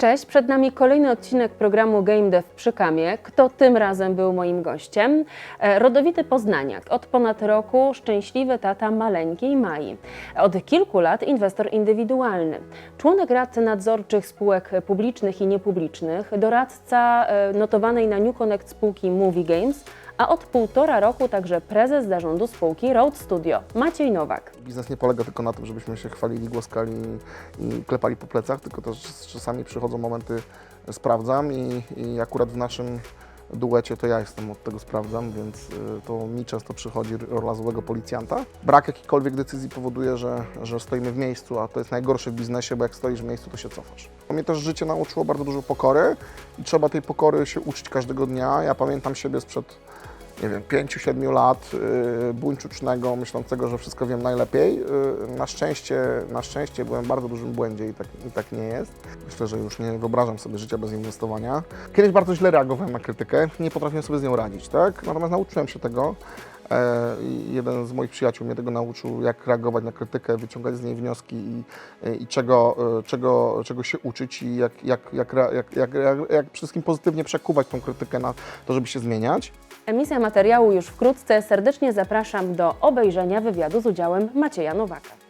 Cześć, przed nami kolejny odcinek programu Game Dev przy Kamie. Kto tym razem był moim gościem? E, Rodowity Poznaniak, od ponad roku szczęśliwy tata maleńkiej Mai. Od kilku lat inwestor indywidualny, członek rad nadzorczych spółek publicznych i niepublicznych, doradca e, notowanej na New Connect spółki Movie Games, a od półtora roku także prezes zarządu spółki Road Studio, Maciej Nowak. Biznes nie polega tylko na tym, żebyśmy się chwalili, głaskali i klepali po plecach, tylko też czasami przychodzą momenty, sprawdzam i, i akurat w naszym duecie to ja jestem od tego sprawdzam, więc y, to mi często przychodzi rola złego policjanta. Brak jakichkolwiek decyzji powoduje, że, że stoimy w miejscu, a to jest najgorsze w biznesie, bo jak stoisz w miejscu, to się cofasz. Mnie też życie nauczyło bardzo dużo pokory i trzeba tej pokory się uczyć każdego dnia. Ja pamiętam siebie sprzed nie wiem, 5-7 lat yy, buńczucznego, myślącego, że wszystko wiem najlepiej. Yy, na, szczęście, na szczęście byłem w bardzo dużym błędzie i tak, i tak nie jest. Myślę, że już nie wyobrażam sobie życia bez inwestowania. Kiedyś bardzo źle reagowałem na krytykę, nie potrafiłem sobie z nią radzić, tak? Natomiast nauczyłem się tego. E, Jeden z moich przyjaciół mnie tego nauczył, jak reagować na krytykę, wyciągać z niej wnioski i, i czego, e, czego, czego się uczyć i jak, jak, jak, jak, jak, jak, jak przede wszystkim pozytywnie przekuwać tą krytykę na to, żeby się zmieniać. Emisja materiału już wkrótce. Serdecznie zapraszam do obejrzenia wywiadu z udziałem Macieja Nowaka.